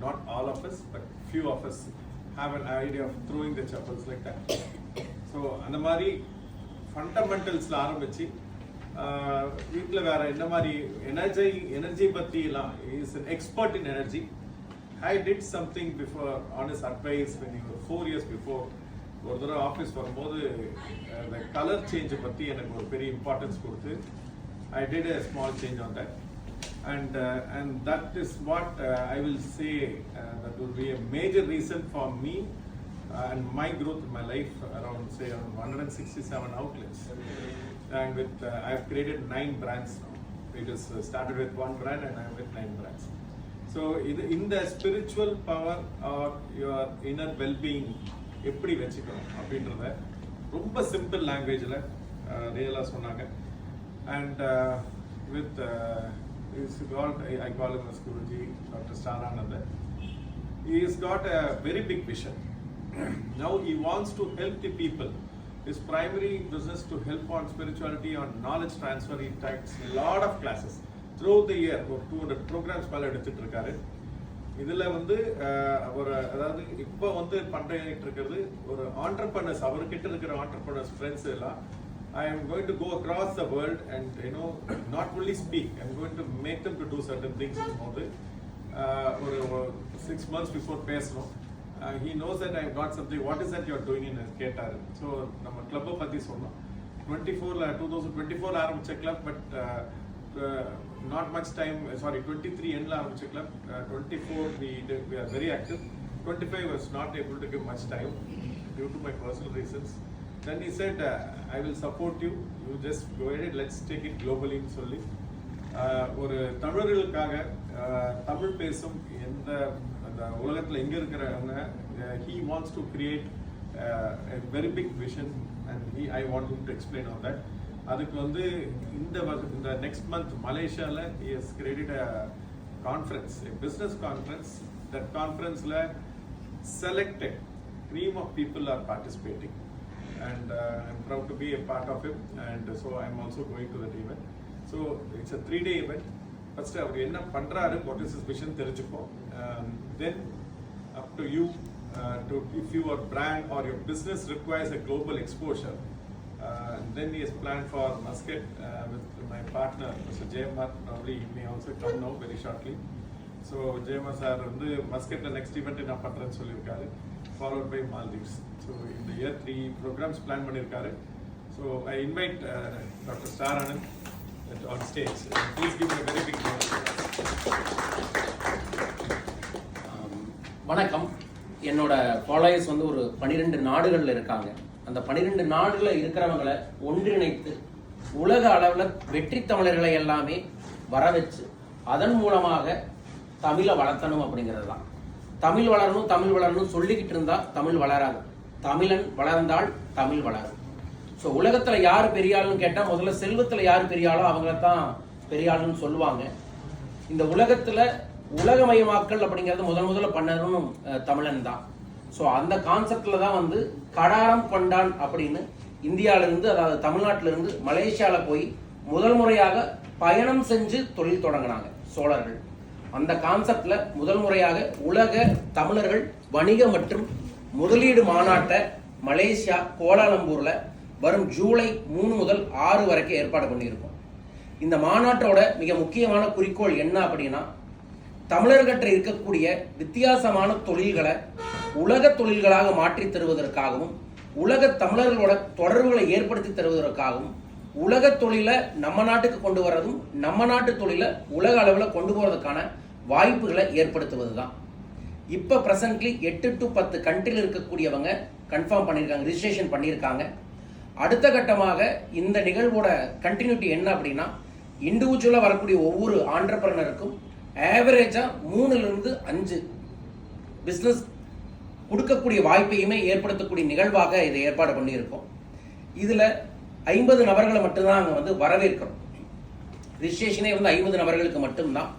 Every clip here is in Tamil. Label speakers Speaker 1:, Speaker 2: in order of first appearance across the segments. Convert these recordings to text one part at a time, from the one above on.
Speaker 1: not all of us, but few of us have an idea of throwing the chapels like that. So அந்த மாதிரி ஃபண்டமெண்டல்ஸில் ஆரம்பிச்சு வீட்டில் வேற என்ன மாதிரி எனர்ஜி எனர்ஜி பற்றிலாம் is expert in energy I did something before on is advice when you four years before ஒரு தடவை ஆஃபீஸ் வரும்போது அந்த கலர் சேஞ்சை பற்றி எனக்கு ஒரு பெரிய இம்பார்ட்டன்ஸ் கொடுத்து I did a small change on that And, uh, and that is what uh, I will say uh, that would be a major reason for me uh, and my growth in my life around say around 167 outlets. And with uh, I have created nine brands now. It is uh, started with one brand and I am with nine brands. So in, in the spiritual power or your inner well-being எப்படி வச்சுக்கணும் அப்படின்றத ரொம்ப சிம்பிள் லாங்குவேஜில் ரியலாக சொன்னாங்க and with with uh, he's got I call him as Guruji, Dr. Starananda. He's got a very big vision. now he wants to help the people. His primary business to help on spirituality, on knowledge transfer. He takes a lot of classes throughout the year. ஒரு டூ ஹண்ட்ரட் ப்ரோக்ராம்ஸ் மேலே எடுத்துட்டு இருக்காரு இதுல வந்து அஹ், ஒரு அதாவது இப்போ வந்து பண்ணிட்டு இருக்கிறது ஒரு ஆண்டர்பனர்ஸ் அவர்கிட்ட இருக்கிற ஆண்டர்பனர்ஸ் ஃப்ரெண்ட்ஸ் எல்லாம் I am going to go across the world and you know not only speak. I'm going to make them to do certain things போது uh, ஒரு சிக்ஸ் மந்த்ஸ் பிஃபோர் பேசணும். He knows that I got something what is that you're doing in கேட்டார் ஸோ நம்ம கிளப்பை பற்றி சொன்னோம். டுவெண்ட்டி ஃபோரில் டூ தௌசண்ட் டுவெண்ட்டி ஃபோர் ஆரம்பிச்ச club but not much time sorry twenty three எண்டில் ஆரம்பிச்ச club twenty four we we are very active twenty five was not able to give much time due to my personal reasons then he said I will support you you just go it let's take it குளோபலின்னு சொல்லி ஒரு தமிழர்களுக்காக தமிழ் பேசும் எந்த அந்த உலகத்தில் எங்கே இருக்கிறவங்க he wants to create a very big vision and he I want to explain on that அதுக்கு வந்து இந்த இந்த நெக்ஸ்ட் மந்த் மலேசியாவில் is created a conference business conference that கான்ஃபரன்ஸில் selected cream of people are participating and uh, I'm proud to be a part of it. And so I'm also going to that event. So it's a three-day event. First அவர் என்ன பண்ணுறாரு வாட் இஸ் விஷன் தெரிஞ்சுப்போம் then up to you to if your brand or your business requires a global exposure then is plan for Muscat with my partner mister Jayamar probably may also come no very shortly so Jayamar sir வந்து மஸ்கெட்டில் நெக்ஸ்ட் ஈவெண்ட் நான் பண்ணுறேன்னு சொல்லியிருக்காரு ஃபாலோட் பை மால்தீவ்ஸ் ஸோ இந்த இயர் த்ரீ ப்ரோக்ராம்ஸ் பிளான் பண்ணியிருக்காரு so I invite doctor star Anand on stage please give very big
Speaker 2: வணக்கம். என்னோட ஃபாலோயர்ஸ் வந்து ஒரு பனிரெண்டு நாடுகளில் இருக்காங்க. அந்த பனிரெண்டு நாடுகளில் இருக்கிறவங்களை ஒன்றிணைத்து உலக அளவில் வெற்றி தமிழர்களை எல்லாமே வர வச்சு அதன் மூலமாக தமிழை வளர்த்தணும் அப்படிங்கிறது தான் தமிழ் வளரணும் தமிழ் வளரணும் சொல்லிக்கிட்டு இருந்தால் தமிழ் வளராது. தமிழன் வளர்ந்தால் தமிழ் வளரும். ஸோ உலகத்தில் யார் பெரியாளுன்னு கேட்டால் முதல்ல செல்வத்தில் யார் பெரியாளோ அவங்கள தான் பெரியாளுன்னு சொல்லுவாங்க. இந்த உலகத்தில் உலகமயமாக்கல் அப்படிங்கிறது முதல் முதல்ல பண்ணதும் தமிழன் தான். ஸோ அந்த கான்செப்டில் தான் வந்து கடாரம் கொண்டான் அப்படின்னு இந்தியாவிலேருந்து அதாவது தமிழ்நாட்டிலேருந்து மலேசியாவில் போய் முதல் முறையாக பயணம் செஞ்சு தொழில் தொடங்கினாங்க சோழர்கள். அந்த கான்செப்ட்ல முதல் முறையாக உலக தமிழர்கள் வணிக மற்றும் முதலீடு மாநாட்டை மலேசியா கோலாலம்பூர்ல வரும் ஜூலை மூணு முதல் ஆறு வரைக்கும் ஏற்பாடு பண்ணியிருக்கோம். இந்த மாநாட்டோட மிக முக்கியமான குறிக்கோள் என்ன அப்படின்னா தமிழர்கிட்ட இருக்கக்கூடிய வித்தியாசமான தொழில்களை உலக தொழில்களாக மாற்றி தருவதற்காகவும் உலக தமிழர்களோட தொடர்புகளை ஏற்படுத்தி தருவதற்காகவும் உலக தொழிலை நம்ம நாட்டுக்கு கொண்டு வர்றதும் நம்ம நாட்டு தொழிலை உலக அளவில் கொண்டு போகிறதுக்கான வாய்ப்புகளை ஏற்படுத்துவது தான் இப்போ ப்ரெசன்ட்லி எட்டு டு பத்து கண்ட்ரியில் இருக்கக்கூடியவங்க கன்ஃபார்ம் பண்ணியிருக்காங்க ரிஜிஸ்ட்ரேஷன் பண்ணியிருக்காங்க அடுத்த கட்டமாக இந்த நிகழ்வோட கண்டினியூட்டி என்ன அப்படின்னா இண்டிவிஜுவலாக வரக்கூடிய ஒவ்வொரு ஆண்டர்பிரனருக்கும் ஆவரேஜாக மூணுலேருந்து அஞ்சு பிஸ்னஸ் கொடுக்கக்கூடிய வாய்ப்பையுமே ஏற்படுத்தக்கூடிய நிகழ்வாக இதை ஏற்பாடு பண்ணியிருக்கோம். இதில் ஐம்பது நபர்களை மட்டும்தான் அங்கே வந்து வரவேற்கிறோம். ரிஜிஸ்ட்ரேஷனே வந்து ஐம்பது நபர்களுக்கு மட்டும்தான்.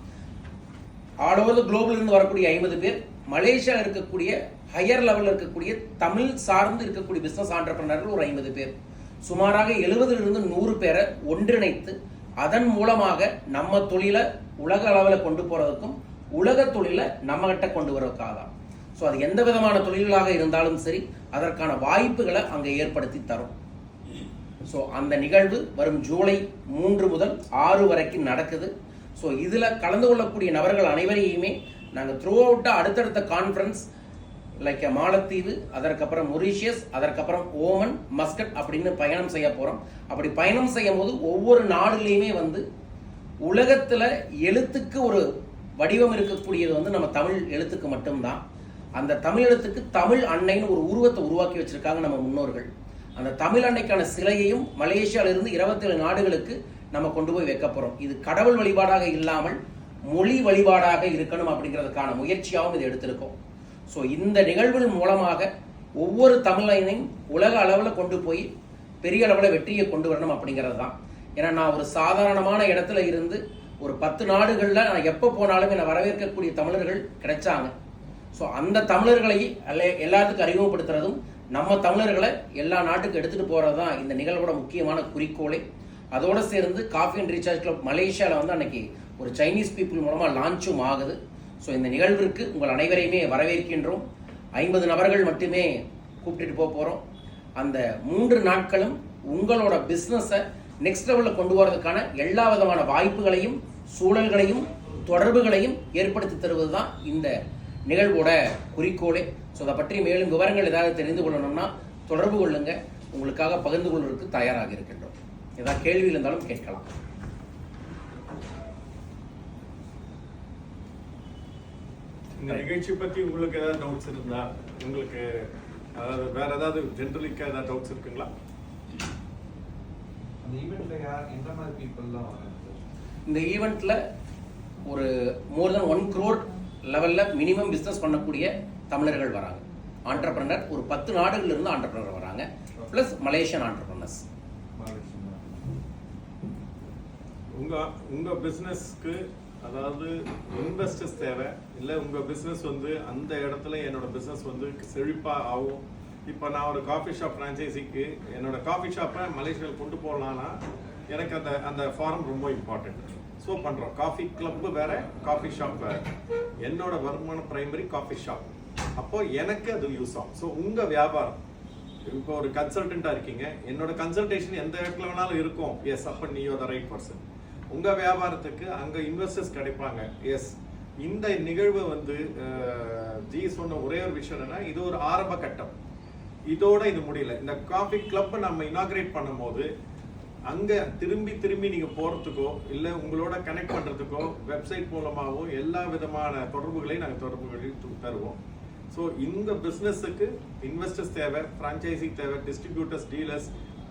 Speaker 2: ஆல் ஓவர் த குளோபல் இருந்து வரக்கூடிய ஐம்பது பேர் மலேசியாவில் இருக்கக்கூடிய ஹையர் லெவலில் இருக்கக்கூடிய தமிழ் சார்ந்து இருக்கக்கூடிய பிஸ்னஸ் ஆண்டர்பிரினர்கள் ஒரு ஐம்பது பேர். சுமாராக எழுபதிலிருந்து நூறு பேரை ஒன்றிணைத்து அதன் மூலமாக நம்ம தொழிலை உலக அளவில் கொண்டு போகிறதுக்கும் உலக தொழிலை நம்மகிட்ட கொண்டு வரதுக்காக தான். ஸோ அது எந்த விதமான தொழில்களாக இருந்தாலும் சரி அதற்கான வாய்ப்புகளை அங்கே ஏற்படுத்தி தரும். ஸோ அந்த நிகழ்வு வரும் ஜூலை மூன்று முதல் ஆறு வரைக்கும் நடக்குது. ஸோ இதில் கலந்து கொள்ளக்கூடிய நபர்கள் அனைவரையுமே நாங்கள் த்ரூ அவுட்டாக அடுத்தடுத்த கான்ஃபரன்ஸ் லைக் மாலத்தீவு அதற்கப்புறம் மொரீஷியஸ் அதற்கப்புறம் ஓமன் மஸ்கட் அப்படின்னு பயணம் செய்ய போகிறோம் அப்படி பயணம் செய்யும் போது ஒவ்வொரு நாடுலேயுமே வந்து உலகத்தில் எழுத்துக்கு ஒரு வடிவம் இருக்கக்கூடியது வந்து நம்ம தமிழ் எழுத்துக்கு மட்டும்தான். அந்த தமிழ் எழுத்துக்கு தமிழ் அன்னைன்னு ஒரு உருவத்தை உருவாக்கி வச்சிருக்காங்க நம்ம முன்னோர்கள். அந்த தமிழ் அன்னைக்கான சிலையையும் மலேசியாவிலிருந்து இருபத்தேழு நாடுகளுக்கு நம்ம கொண்டு போய் வைக்க போகிறோம் இது கடவுள் வழிபாடாக இல்லாமல் மொழி வழிபாடாக இருக்கணும் அப்படிங்கிறதுக்கான முயற்சியாகவும் இது எடுத்திருக்கோம். ஸோ இந்த நிகழ்வின் மூலமாக ஒவ்வொரு தமிழனையும் உலக அளவில் கொண்டு போய் பெரிய அளவில் வெற்றியை கொண்டு வரணும் அப்படிங்கிறது தான். ஏன்னா நான் ஒரு சாதாரணமான இடத்துல இருந்து ஒரு பத்து நாடுகளில் நான் எப்போ போனாலும் என்னை வரவேற்கக்கூடிய தமிழர்கள் கிடைச்சாங்க. ஸோ அந்த தமிழர்களை எல்லாத்துக்கும் அறிமுகப்படுத்துறதும் நம்ம தமிழர்களை எல்லா நாட்டுக்கு எடுத்துகிட்டு போகிறது தான் இந்த நிகழ்வோட முக்கியமான குறிக்கோளை. அதோடு சேர்ந்து காஃபி அண்ட் ரீசார்ஜ் கிளப் மலேசியாவில் வந்து அன்னைக்கு ஒரு சைனீஸ் பீப்புள் மூலமாக லான்ச்சும் ஆகுது. ஸோ இந்த நிகழ்விற்கு உங்கள் அனைவரையுமே வரவேற்கின்றோம். ஐம்பது நபர்கள் மட்டுமே கூப்பிட்டுட்டு போக போகிறோம் அந்த மூன்று நாட்களும் உங்களோட பிஸ்னஸை நெக்ஸ்ட் லெவலில் கொண்டு வரதுக்கான எல்லா விதமான வாய்ப்புகளையும் சூழல்களையும் தொடர்புகளையும் ஏற்படுத்தி தருவது தான் இந்த நிகழ்வோட குறிக்கோளே. ஸோ அதை பற்றி மேலும் விவரங்கள் ஏதாவது தெரிந்து கொள்ளணும்னா தொடர்பு கொள்ளுங்க. உங்களுக்காக பகிர்ந்து கொள்வதற்கு தயாராக இருக்கின்றோம். ஏதாவது கேள்வி இருந்தாலும் கேட்கலாம்.
Speaker 1: இந்த நிகழ்ச்சி பத்தி உங்களுக்கு ஏதாவது டவுட்ஸ் இருந்தா உங்களுக்கு அதாவது வேற ஏதாவது ஜென்ரலிக்கா ஏதாவது டவுட்ஸ் இருக்குங்களா?
Speaker 3: அந்த ஈவெண்ட்ல யார் எந்த மாதிரி பீப்புள்லாம்
Speaker 2: இந்த ஈவெண்ட்ல ஒரு மோர் தென் ஒன் crore லெவலில் மினிமம் பிஸ்னஸ் பண்ணக்கூடிய தமிழர்கள் வராங்க. ஆண்டர்பிரனர் ஒரு பத்து நாடுகள்லேருந்து ஆண்டர்பிரனர் வராங்க. ப்ளஸ் மலேசியன் ஆண்டர்பிரனர்ஸ்
Speaker 3: மகாலட்சுமி
Speaker 1: உங்க உங்க பிசினஸ்க்கு அதாவது இன்வெஸ்டர்ஸ் தேவை? இல்லை உங்க பிசினஸ் வந்து அந்த இடத்துல என்னோட பிசினஸ் வந்து செழிப்பா ஆகும்? இப்போ நான் ஒரு காஃபி ஷாப் ஃப்ரான்ச்சைசிக்கு என்னோட காஃபி ஷாப்பை மலேசியாவில் கொண்டு போகலான்னா எனக்கு அந்த அந்த ஃபார்ம் ரொம்ப இம்பார்ட்டன்ட் ஸோ பண்ணுறோம் காஃபி கிளப்பு வேற காஃபி ஷாப் வேற. என்னோட வருமானம் பிரைமரி காஃபி ஷாப் அப்போ எனக்கு அது யூஸ் ஆகும். ஸோ உங்க வியாபாரம். இப்போ ஒரு கன்சல்டண்ட்டாக இருக்கீங்க. என்னோட கன்சல்டேஷன் எந்த இடத்துல வேணாலும் இருக்கும். எஸ் அப்போ நீ த ரைட் பர்சன் உங்கள் வியாபாரத்துக்கு அங்கே இன்வெஸ்டர்ஸ் கிடைப்பாங்க. எஸ் இந்த நிகழ்வு வந்து ஜி சொன்ன ஒரே ஒரு விஷயம் என்னன்னா இது ஒரு ஆரம்ப கட்டம். இதோட இது முடியல. இந்த காஃபி கிளப்பை நம்ம இனாகிரேட் பண்ணும்போது அங்கே திரும்பி திரும்பி நீங்கள் போகிறதுக்கோ இல்லை உங்களோட கனெக்ட் பண்ணுறதுக்கோ வெப்சைட் மூலமாகவோ எல்லா விதமான தொடர்புகளையும் நாங்கள் தொடர்புகளையும் தருவோம். ஸோ இந்த பிஸ்னஸுக்கு இன்வெஸ்டர்ஸ் தேவை ஃப்ரான்ச்சைசி தேவை டிஸ்ட்ரிபியூட்டர்ஸ் டீலர்ஸ்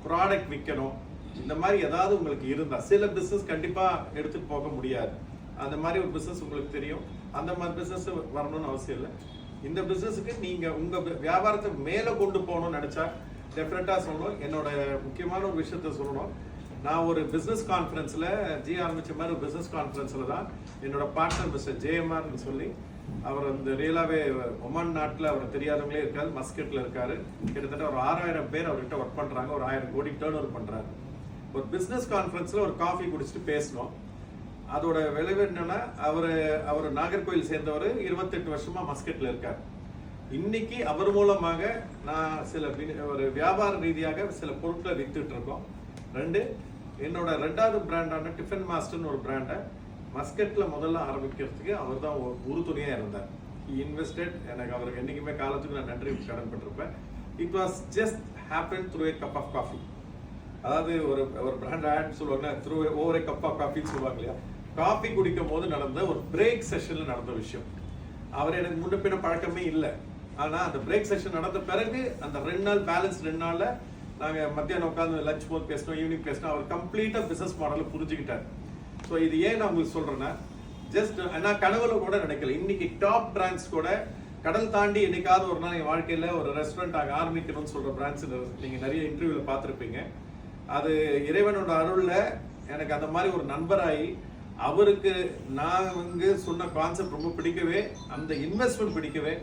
Speaker 1: ப்ராடக்ட் விற்கணும் இந்த மாதிரி ஏதாவது உங்களுக்கு இருந்தால் சில பிஸ்னஸ் கண்டிப்பாக எடுத்துகிட்டு போக முடியாது. அந்த மாதிரி ஒரு பிஸ்னஸ் உங்களுக்கு தெரியும். அந்த மாதிரி பிஸ்னஸ் வரணும்னு அவசியம் இல்லை. இந்த பிஸ்னஸுக்கு நீங்கள் உங்கள் வியாபாரத்தை மேலே கொண்டு போகணும்னு நினச்சா டெஃபினட்டாக சொல்லணும். என்னோட முக்கியமான ஒரு விஷயத்த சொல்லணும். நான் ஒரு பிஸ்னஸ் கான்ஃபரன்ஸில் ஜி ஆரம்பித்த மாதிரி ஒரு பிஸ்னஸ் கான்ஃபரன்ஸில் தான் என்னோட பார்ட்னர் மிஸ்டர் ஜேஎம்ஆர்னு சொல்லி அவர் வந்து ரியலாகவே ஒமான் நாட்டில் அவர் தெரியாதவங்களே இருக்காரு மஸ்கெட்டில் இருக்காரு. கிட்டத்தட்ட ஒரு ஆறாயிரம் பேர் அவர்கிட்ட ஒர்க் பண்ணுறாங்க ஒரு ஆயிரம் கோடி டேர்ன் ஓவர் பண்ணுறாரு ஒரு பிஸ்னஸ் கான்ஃபரன்ஸில் ஒரு காஃபி குடிச்சிட்டு பேசணும் அதோட விளைவு என்னென்னா அவர் அவர் நாகர்கோயில் சேர்ந்தவர் இருபத்தெட்டு வருஷமாக மஸ்கெட்டில் இருக்கார். இன்னைக்கு அவர் மூலமாக நான் சில ஒரு வியாபார ரீதியாக சில பொருட்களை வித்துட்டு இருக்கோம். ரெண்டு என்னோட ரெண்டாவது பிராண்டான டிஃபன் மாஸ்டர்னு ஒரு பிராண்டை மஸ்கட்ல முதல்ல ஆரம்பிக்கிறதுக்கு அவர் தான் உறுதுணையாக இருந்தார். இன்வெஸ்டட் எனக்கு அவருக்கு என்றைக்குமே காலத்துக்கு நான் நன்றி கடன்பட்டிருப்பேன். It was just happen through a cup of coffee அதாவது ஒரு ஒரு பிராண்ட் ஆட் சொல்லுவாங்க த்ரூ ஓவர் கப் ஆஃப் காஃபின்னு சொல்லுவாங்க இல்லையா? காஃபி குடிக்கும் போது நடந்த ஒரு பிரேக் செஷனில் நடந்த விஷயம். அவர் எனக்கு முன்ன பின்ன பழக்கமே இல்லை. ஆனால் அந்த பிரேக் செஷன் நடந்த பிறகு அந்த ரெண்டு நாள் பேலன்ஸ் ரெண்டு நாளில் நாங்கள் மத்தியானம் உட்காந்து லஞ்ச் போது பேசினோம் ஈவினிங் பேசணும் அவர் கம்ப்ளீட்டாக பிஸ்னஸ் மாடலை புரிஞ்சுக்கிட்டார். ஸோ இது ஏன் நான் உங்களுக்கு சொல்கிறேன்னா ஜஸ்ட் நான் கனவுல கூட நினைக்கல. இன்னைக்கு டாப் பிராண்ட்ஸ் கூட கடல் தாண்டி என்னைக்காவது ஒரு நாள் என் வாழ்க்கையில் ஒரு ரெஸ்டாரண்ட் ஆக ஆரம்பிக்கணும்னு சொல்கிற பிராண்ட்ஸ் நீங்கள் நிறைய இன்டர்வியூவில் பார்த்துருப்பீங்க. அது இறைவனோட அருளில் எனக்கு அந்த மாதிரி ஒரு நண்பராகி அவருக்கு நான் வந்து சொன்ன கான்செப்ட் ரொம்ப பிடிக்கவே அந்த இன்வெஸ்ட்மெண்ட் பிடிக்கவே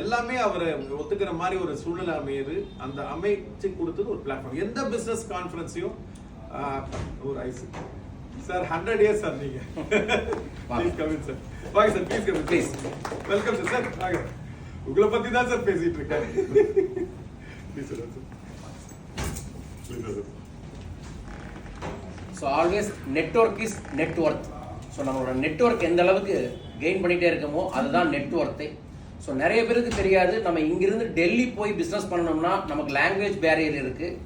Speaker 1: எல்லாமே அவரை ஒத்துக்கிற மாதிரி ஒரு சூழ்நிலை அமையுது. அந்த அமைச்சு கொடுத்தது ஒரு பிளாட்ஃபார்ம் எந்த பிசினஸ் கான்ஃபரன்ஸையும் ஒரு ஐஸ் சார் ஹண்ட்ரட் இயர்ஸ் சார் நீங்க. ப்ளீஸ் கமின் சார் வாங்க sir please come in
Speaker 2: Please.
Speaker 1: Welcome sir sir வாங்க. உங்களை பத்தி தான் சார் பேசிட்டு இருக்கேன். Please sir please
Speaker 2: so always network is network so நம்மளோட நெட்ஒர்க் எந்த அளவுக்கு கெயின் பண்ணிகிட்டே இருக்கமோ அதுதான் நெட்ஒர்க்கே ஸோ நிறைய பேருக்கு தெரியாது. நம்ம இங்கிருந்து டெல்லி போய் பிஸ்னஸ் பண்ணணும்னா நமக்கு லாங்குவேஜ் பேரியர் இருக்குது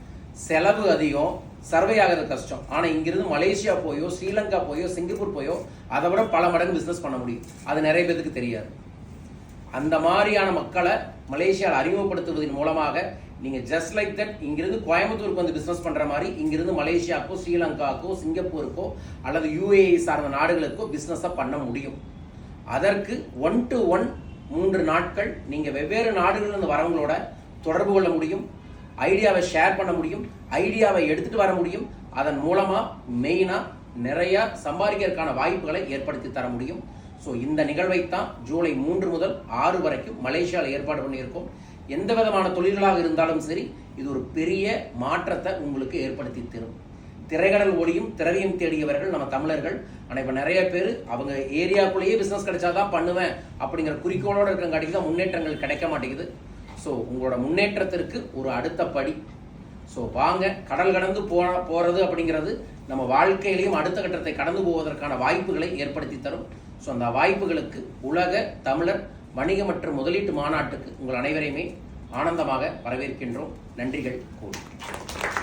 Speaker 2: செலவு அதிகம். சர்வே ஆகிறது கஷ்டம். ஆனால் இங்கிருந்து மலேசியா போயோ ஸ்ரீலங்கா போயோ சிங்கப்பூர் போயோ அதை விட பல மடங்கு பிஸ்னஸ் பண்ண முடியும். அது நிறைய பேருக்கு தெரியாது. அந்த மாதிரியான மக்களை மலேசியாவில் அறிமுகப்படுத்துவதன் மூலமாக நீங்கள் ஜஸ்ட் லைக் தட் இங்கிருந்து கோயம்புத்தூருக்கு வந்து பிஸ்னஸ் பண்ணுற மாதிரி இங்கிருந்து மலேசியாவுக்கோ ஸ்ரீலங்காக்கோ சிங்கப்பூருக்கோ அல்லது யுஏஇ சார்ந்த நாடுகளுக்கோ பிஸ்னஸை பண்ண முடியும். அதற்கு ஒன் டு ஒன் மூன்று நாட்கள் நீங்கள் வெவ்வேறு நாடுகளிலிருந்து வரவங்களோட தொடர்பு கொள்ள முடியும் ஐடியாவை ஷேர் பண்ண முடியும் ஐடியாவை எடுத்துகிட்டு வர முடியும். அதன் மூலமாக மெயினாக நிறையா சம்பாதிக்கிறதுக்கான வாய்ப்புகளை ஏற்படுத்தி தர முடியும். ஸோ இந்த நிகழ்வை தான் ஜூலை மூன்று முதல் ஆறு வரைக்கும் மலேசியாவில் ஏற்பாடு பண்ணியிருக்கோம். எந்த விதமான தொழில்களாக இருந்தாலும் சரி இது ஒரு பெரிய மாற்றத்தை உங்களுக்கு ஏற்படுத்தி தரும். திரைக்கடல் ஓடியும் திரவியம் தேடியவர்கள் நம்ம தமிழர்கள். ஆனால் இப்போ நிறைய பேர் அவங்க ஏரியாக்குள்ளேயே பிஸ்னஸ் கிடைச்சாதான் பண்ணுவேன் அப்படிங்கிற குறிக்கோளோடு இருக்கிறங்காட்டிக்கு தான் முன்னேற்றங்கள் கிடைக்க மாட்டேங்குது. ஸோ உங்களோட முன்னேற்றத்திற்கு ஒரு அடுத்த படி. ஸோ வாங்க கடல் கடந்து போ போகிறது அப்படிங்கிறது நம்ம வாழ்க்கையிலையும் அடுத்த கட்டத்தை கடந்து போவதற்கான வாய்ப்புகளை ஏற்படுத்தி தரும். ஸோ அந்த வாய்ப்புகளுக்கு உலக தமிழர் வணிக மற்றும் முதலீட்டு மாநாட்டுக்கு உங்கள் அனைவரையுமே ஆனந்தமாக வரவேற்கின்றோம். நன்றிகள் கூறும்